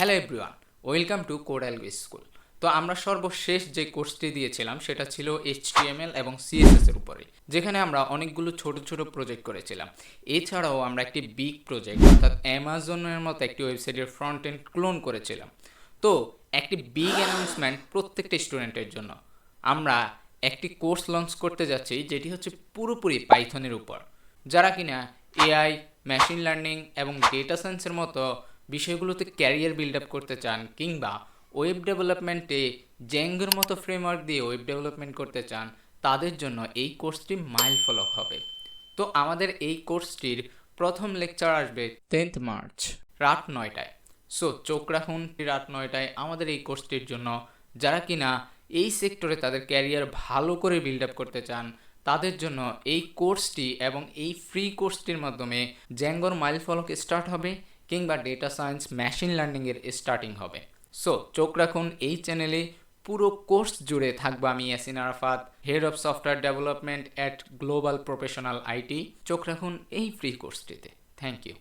Hello everyone welcome to Codalgo school তো আমরা সর্বশেষ যে কোর্সটি দিয়েছিলাম, সেটা ছিল এইচটিএমএল এবং সিএসএস এর উপরে, যেখানে আমরা অনেকগুলো ছোট ছোট প্রজেক্ট করেছিলাম। এছাড়াও আমরা একটি বিগ প্রজেক্ট অর্থাৎ অ্যামাজনের মতো একটি ওয়েবসাইটের ফ্রন্ট এন্ড ক্লোন করেছিলাম। তো একটি বিগ অ্যানাউন্সমেন্ট প্রত্যেকটা স্টুডেন্টের জন্য। আমরা একটি কোর্স লঞ্চ করতে যাচ্ছি, যেটি হচ্ছে পুরোপুরি পাইথনের উপর। যারা কিনা এআই মেশিন লার্নিং এবং ডেটা সায়েন্সের মতো বিষয়গুলোতে ক্যারিয়ার বিল্ড আপ করতে চান কিংবা ওয়েব ডেভেলপমেন্টে জ্যাঙ্গের মতো ফ্রেমওয়ার্ক দিয়ে ওয়েব ডেভেলপমেন্ট করতে চান, তাদের জন্য এই কোর্সটি মাইল ফলক হবে। তো আমাদের এই কোর্সটির প্রথম লেকচার আসবে টেন্থ মার্চ রাত নয়টায়। সো চোখ রাখুন, রাত নয়টায় আমাদের এই কোর্সটির জন্য। যারা কিনা এই সেক্টরে তাদের ক্যারিয়ার ভালো করে বিল্ড আপ করতে চান, তাদের জন্য এই কোর্সটি এবং এই ফ্রি কোর্সটির মাধ্যমে জ্যাঙ্গোর মাইল ফলক স্টার্ট হবে কিংবা ডেটা সায়েন্স মেশিন লার্নিংয়ের স্টার্টিং হবে। সো চোখ রাখুন, এই চ্যানেলে পুরো কোর্স জুড়ে থাকব আমি Yasin Arafat head of software development at global professional IT চোখ রাখুন এই ফ্রি কোর্সটিতে থ্যাংক ইউ